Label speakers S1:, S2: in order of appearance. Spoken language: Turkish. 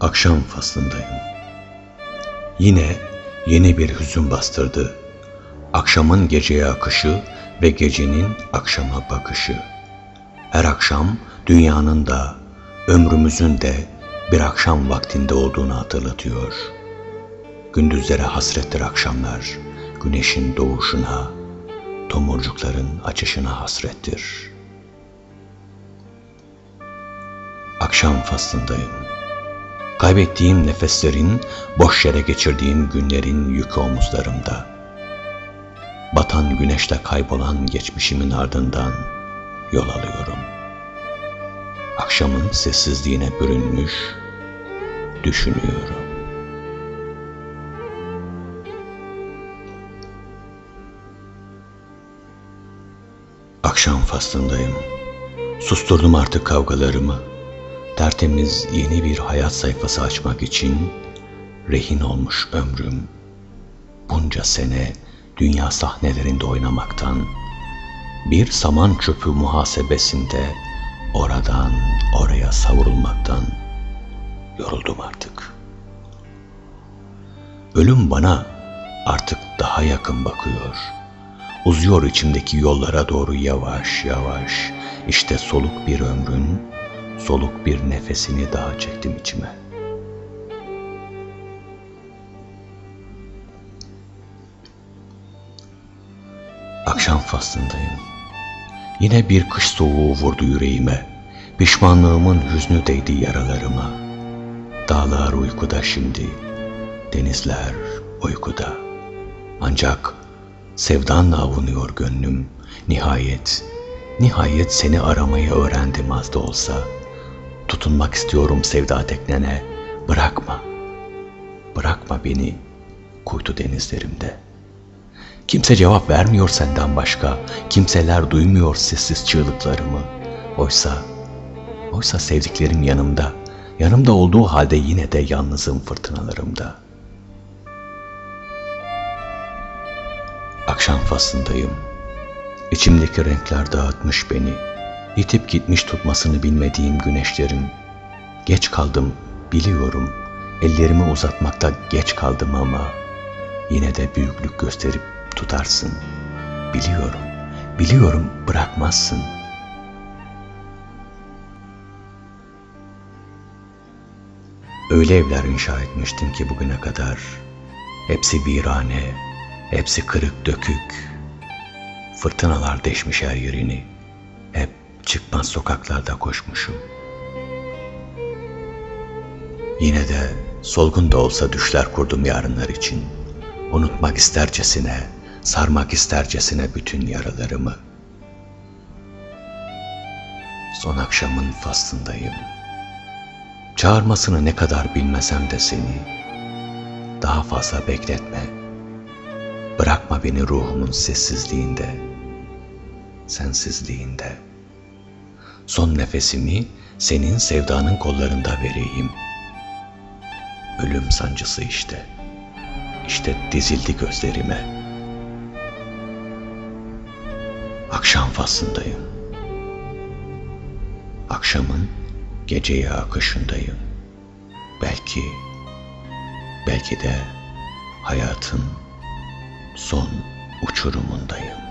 S1: Akşam faslındayım. Yine yeni bir hüzün bastırdı. Akşamın geceye akışı ve gecenin akşama bakışı. Her akşam dünyanın da ömrümüzün de bir akşam vaktinde olduğunu hatırlatıyor. Gündüzlere hasrettir akşamlar, güneşin doğuşuna, tomurcukların açışına hasrettir. Akşam faslındayım. Kaybettiğim nefeslerin, boş yere geçirdiğim günlerin yükü omuzlarımda. Batan güneşte kaybolan geçmişimin ardından yol alıyorum. Akşamın sessizliğine bürünmüş, düşünüyorum. Akşam faslındayım. Susturdum artık kavgalarımı tertemiz yeni bir hayat sayfası açmak için rehin olmuş ömrüm. Bunca sene dünya sahnelerinde oynamaktan, bir saman çöpü muhasebesinde oradan oraya savrulmaktan yoruldum artık. Ölüm bana artık daha yakın bakıyor. Uzuyor içimdeki yollara doğru yavaş yavaş. İşte soluk bir ömrün soluk bir nefesini daha çektim içime. Akşam faslındayım. Yine bir kış soğuğu vurdu yüreğime. Pişmanlığımın hüznü değdi yaralarıma. Dağlar uykuda şimdi, denizler uykuda. Ancak sevdanla avunuyor gönlüm. Nihayet, nihayet seni aramayı öğrendim az da olsa.'' Tutunmak istiyorum sevda teknene. Bırakma. Bırakma beni kuytu denizlerimde. Kimse cevap vermiyor senden başka. Kimseler duymuyor sessiz çığlıklarımı. Oysa, oysa sevdiklerim yanımda. Yanımda olduğu halde yine de yalnızım fırtınalarımda. Akşam faslındayım. İçimdeki renkler dağıtmış beni. Yitip gitmiş tutmasını bilmediğim güneşlerim. Geç kaldım, biliyorum. Ellerimi uzatmakta geç kaldım ama yine de büyüklük gösterip tutarsın. Biliyorum, biliyorum bırakmazsın. Öyle evler inşa etmiştim ki bugüne kadar. Hepsi virane, hepsi kırık dökük. Fırtınalar deşmiş her yerini. Çıkmaz sokaklarda koşmuşum. Yine de solgun da olsa düşler kurdum yarınlar için. Unutmak istercesine, sarmak istercesine bütün yaralarımı. Son akşamın faslındayım. Çağırmasını ne kadar bilmesem de seni, daha fazla bekletme. Bırakma beni ruhumun sessizliğinde, sensizliğinde.'' Son nefesimi senin sevdanın kollarında vereyim. Ölüm sancısı işte. İşte dizildi gözlerime. Akşam faslındayım. Akşamın geceye akışındayım. Belki, belki de hayatın son uçurumundayım.